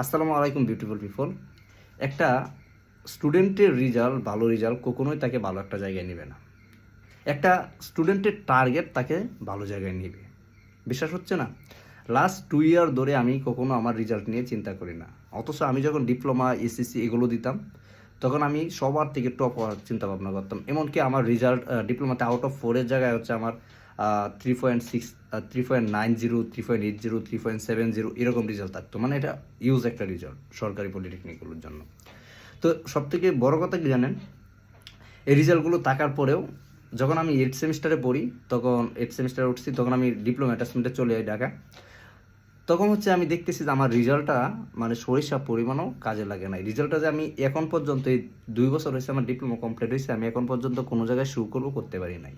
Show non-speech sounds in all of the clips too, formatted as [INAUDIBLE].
আসসালামু আলাইকুম beautiful people একটা স্টুডেন্টের রেজাল্ট ভালো রেজাল্ট কখনোই তাকে ভালো একটা জায়গায় নেবে না। একটা স্টুডেন্টের টার্গেট তাকে ভালো জায়গায় নেবে। বিশ্বাস হচ্ছে না? লাস্ট টু ইয়ার ধরে আমি কখনো আমার রেজাল্ট নিয়ে চিন্তা করি না। অথচ আমি যখন ডিপ্লোমা এসএসসি এগুলো দিতাম, তখন আমি সবার থেকে টপ হওয়ার চিন্তা ভাবনা করতাম। এমনকি আমার রেজাল্ট ডিপ্লোমাতে আউট অফ ফোরের জায়গায় হচ্ছে আমার three point six three point nine zero three point eight zero three point seven zero এরকম রেজাল্ট থাকতো। মানে এটা ইউজ একটা রেজাল্ট সরকারি পলিটেকনিকগুলোর জন্য। তো সব থেকে বড় কথা কি জানেন? এই রেজাল্টগুলো থাকার পরেও যখন আমি এইট সেমিস্টারে পড়ি, তখন এইট সেমিস্টারে উঠছি, তখন আমি ডিপ্লোমা অ্যাটাচমেন্টে চলে যাই ঢাকা তখন হচ্ছে আমি দেখতেছি যে আমার রেজাল্টটা মানে সরিষা পরিমাণও কাজে লাগে নাই। রেজাল্টটা যে আমি এখন পর্যন্ত, এই দুই বছর হয়েছে আমার ডিপ্লোমা কমপ্লিট হয়েছে, আমি এখন পর্যন্ত কোনো জায়গায় শুরু করব, করতে পারি নাই।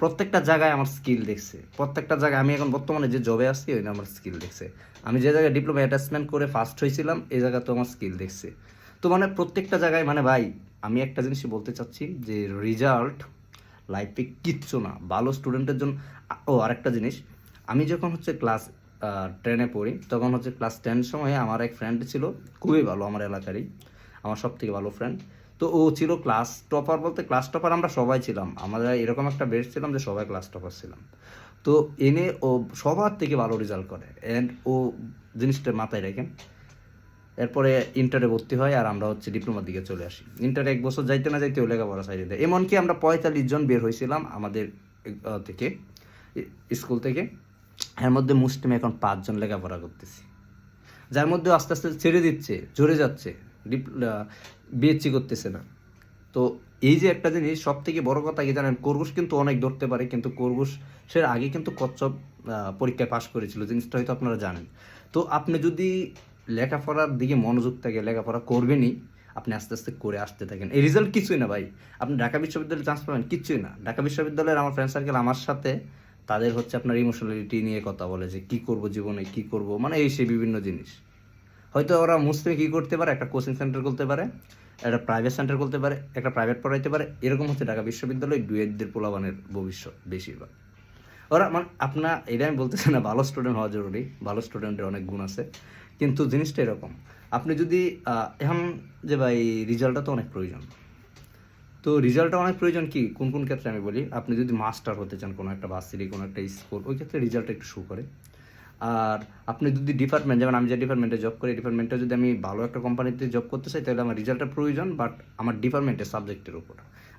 প্রত্যেকটা জায়গায় আমার স্কিল দেখছে। প্রত্যেকটা জায়গায় আমি এখন বর্তমানে যে জবে আসছি ওই আমার স্কিল দেখছে। আমি যে জায়গায় ডিপ্লোমা অ্যাটাচমেন্ট করে ফার্স্ট হয়েছিলাম, এই জায়গা তো আমার স্কিল দেখছে। তো মানে প্রত্যেকটা জায়গায় মানে ভাই, আমি একটা জিনিসই বলতে চাচ্ছি যে রেজাল্ট লাইফে কিচ্ছু না। ভালো স্টুডেন্টের জন্য, ও আরেকটা জিনিস, আমি যখন হচ্ছে ক্লাস টেনে পড়ি, তখন হচ্ছে ক্লাস টেন সময়ে আমার এক ফ্রেন্ড ছিল, খুবই ভালো আমার এলাকারই, আমার সব থেকে ভালো ফ্রেন্ড তো ও ছিল ক্লাস টপার বলতে ক্লাস টপার আমরা সবাই ছিলাম। আমরা এরকম একটা বেস ছিলাম যে সবাই ক্লাস টপার ছিলাম। তো এনে ও সবার থেকে ভালো রেজাল্ট করে। অ্যান্ড ও জিনিসটা মাথায় রেখেন, এরপরে ইন্টারে ভর্তি হয় আর আমরা হচ্ছে ডিপ্লোমার দিকে চলে আসি। ইন্টারে এক বছর যাইতে না যাইতে ও লেখাপড়া সাইডে দেয়। এমনকি আমরা পঁয়তাল্লিশ জন বের হয়েছিলাম আমাদের থেকে, স্কুল থেকে। এর মধ্যে মুসলিম এখন পাঁচজন লেখাপড়া করতেছি। যার মধ্যে আস্তে আস্তে ছেড়ে দিচ্ছে, ঝরে যাচ্ছে। বিএসসি করতেছে না। তো এই যে একটা জিনিস সব থেকে বড় কথা কি জানেন, খরগোশ কিন্তু অনেক ধরতে পারে, কিন্তু খরগোশ সের আগে কিন্তু কচ্ছপ পরীক্ষায় পাশ করেছিল, জিনিসটা হয়তো আপনারা জানেন। তো আপনি যদি লেখাপড়ার দিকে মনোযোগ থাকে লেখাপড়া করবেনই, আপনি আস্তে আস্তে করে আসতে থাকেন। এই রেজাল্ট কিছুই না ভাই। আপনি ঢাকা বিশ্ববিদ্যালয়ে চান্স পাবেন, কিছুই না। ঢাকা বিশ্ববিদ্যালয়ের আমার ফ্রেন্ড সার্কেল আমার সাথে, তাদের হচ্ছে আপনার ইমোশনালিটি নিয়ে কথা বলে যে কি করব জীবনে, কি করব মানে এই সেই বিভিন্ন জিনিস। হয়তো ওরা মুসলিমে কি করতে পারে, একটা কোচিং সেন্টার করতে পারে, একটা প্রাইভেট সেন্টার করতে পারে, একটা প্রাইভেট পড়াইতে পারে, এরকম হচ্ছে ঢাকা বিশ্ববিদ্যালয় ডুয়েটদের পোলাবানের ভবিষ্যৎ বেশিরভাগ। ওরা মানে আপনার এটা আমি বলতেছি না, ভালো স্টুডেন্ট হওয়া জরুরি, ভালো স্টুডেন্টের অনেক গুণ আছে, কিন্তু জিনিসটা এরকম, আপনি যদি এখন যে ভাই রেজাল্টটা তো অনেক প্রয়োজন। তো রেজাল্টটা অনেক প্রয়োজন কি? কোন কোন ক্ষেত্রে আমি বলি? আপনি যদি মাস্টার হতে চান কোনো একটা ভার্সিটি কোনো একটা স্কুল ওই ক্ষেত্রে রেজাল্টটা একটু শো করে। আর আপনি যদি ডিপার্টমেন্ট যেমন আমি যে ডিপার্টমেন্টে জব করি ডিপার্টমেন্টে যদি আমি ভালো একটা কোম্পানিতে জব করতে চাই, তাহলে আমার রেজাল্টের প্রয়োজন বাট আমার ডিপার্টমেন্টের সাবজেক্টের উপর।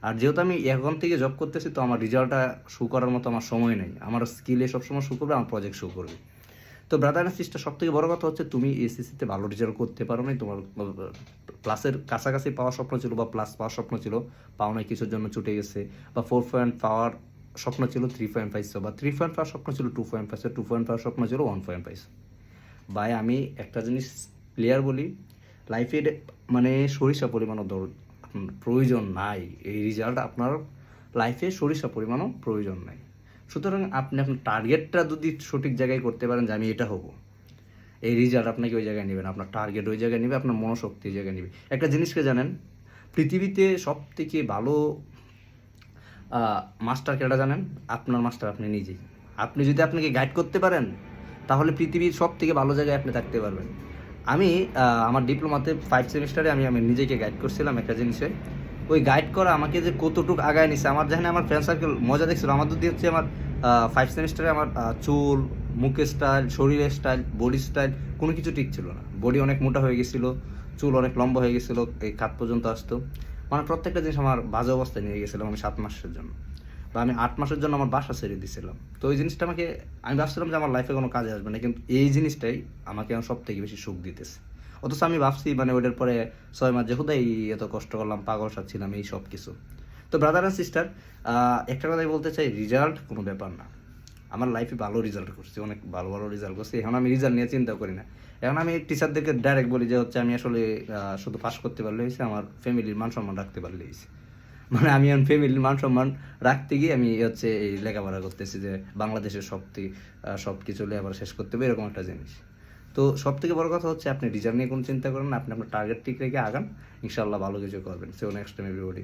আর যেহেতু আমি এখন থেকে জব করতেছি, তো আমার রেজাল্টটা শু করার মতো আমার সময় নেই। আমার স্কিলে সবসময় শো করবে, আমার প্রজেক্ট শু করবে। তো ব্রাদার অ্যান্ড সিস্টার সব থেকে বড় কথা হচ্ছে, তুমি এসএসসিতে ভালো রেজাল্ট করতে পারো নাই, তোমার প্লাসের কাছাকাছি পাওয়ার স্বপ্ন ছিল বা প্লাস পাওয়ার স্বপ্ন ছিল পাও নাই কিছুর জন্য ছুটে গেছে, বা ফোর পয়েন্ট পাওয়ার স্বপ্ন ছিল থ্রি পয়েন্ট ফাইভ বা থ্রি পয়েন্ট পাওয়ার স্বপ্ন ছিল two point five two point পাওয়ার স্বপ্ন ছিল ওয়ান পয়েন্ট ফাইভ ভাই, আমি একটা জিনিস ক্লিয়ার বলি লাইফের মানে সরিষা পরিমাণও প্রয়োজন নাই। এই রেজাল্ট আপনার লাইফে সরিষা পরিমাণও প্রয়োজন নাই। সুতরাং আপনি আপনার টার্গেটটা যদি সঠিক জায়গায় করতে পারেন যে আমি এটা হব, এই রেজাল্ট আপনাকে ওই জায়গায় নেবেন, আপনার টার্গেট ওই জায়গায় নেবে, আপনার মনোশক্তি ওই জায়গায় নেবে। একটা জিনিসকে জানেন, পৃথিবীতে সব থেকে ভালো মাস্টার কেটা জানেন, আপনার মাস্টার আপনি নিজেই। আপনি যদি আপনাকে গাইড করতে পারেন, তাহলে পৃথিবীর সব থেকে ভালো জায়গায় আপনি থাকতে পারবেন। আমি আমার ডিপ্লোমাতে ফাইভ সেমিস্টারে আমি আমি নিজেকে গাইড করছিলাম একটা জিনিসে। ওই গাইড করা আমাকে যে কতটুকু আগায় নিছে, আমার যেখানে আমার ফ্রেন্ড সার্কেল মজা দেখছিল। আমার যদি হচ্ছে আমার ফাইভ সেমিস্টারে আমার চুল, মুখের স্টাইল শরীরের স্টাইল বডি স্টাইল কোনো কিছু ঠিক ছিল না। বডি অনেক মোটা হয়ে গেছিল, চুল অনেক লম্বা হয়ে গেছিল, এই কাত পর্যন্ত আসতো। মানে প্রত্যেকটা জিনিস আমার বাজে অবস্থায় নিয়ে গেছিলাম আমি সাত মাসের জন্য। বা আমি আট মাসের জন্য আমার বাসা ছেড়ে দিয়েছিলাম তো ওই জিনিসটা আমাকে, আমি ভাবছিলাম যে আমার লাইফে কোনো কাজে আসবে না, কিন্তু এই জিনিসটাই আমাকে আমার সব থেকে বেশি সুখ দিতেছে। অথচ আমি ভাবছি মানে ওইটার পরে ছয় মাস যে হুদাই এত কষ্ট করলাম, পাগল সাচ্ছিলাম এই সব কিছু তো ব্রাদার অ্যান্ড সিস্টার একটা কথাই বলতে চাই রেজাল্ট কোনো ব্যাপার না। আমার লাইফে ভালো রেজাল্ট করছি, অনেক ভালো ভালো রেজাল্ট করছি। এখন আমি রেজাল্ট নিয়ে চিন্তা করি না। এখন আমি টিচারদেরকে ডাইরেক্ট বলি যে, হচ্ছে আমি আসলে শুধু পাস করতে পারলে হয়েছে, আমার ফ্যামিলির মান সম্মান রাখতে পারলে হয়েছে। [LAUGHS] মানে আমি এখন ফ্যামিলির মান সম্মান রাখতে গিয়ে আমি হচ্ছে এই লেখাপড়া করতেছি যে, বাংলাদেশের সব থেকে সব কিছু লেখাপড়া শেষ করতে হবে, এরকম একটা জিনিস। তো সব থেকে বড় কথা হচ্ছে, আপনি রিজার্ভ নিয়ে কোনো চিন্তা করেন আপনি আপনার টার্গেট ঠিক রেখে আগান ইনশাল্লাহ ভালো কিছু করবেন। So next time everybody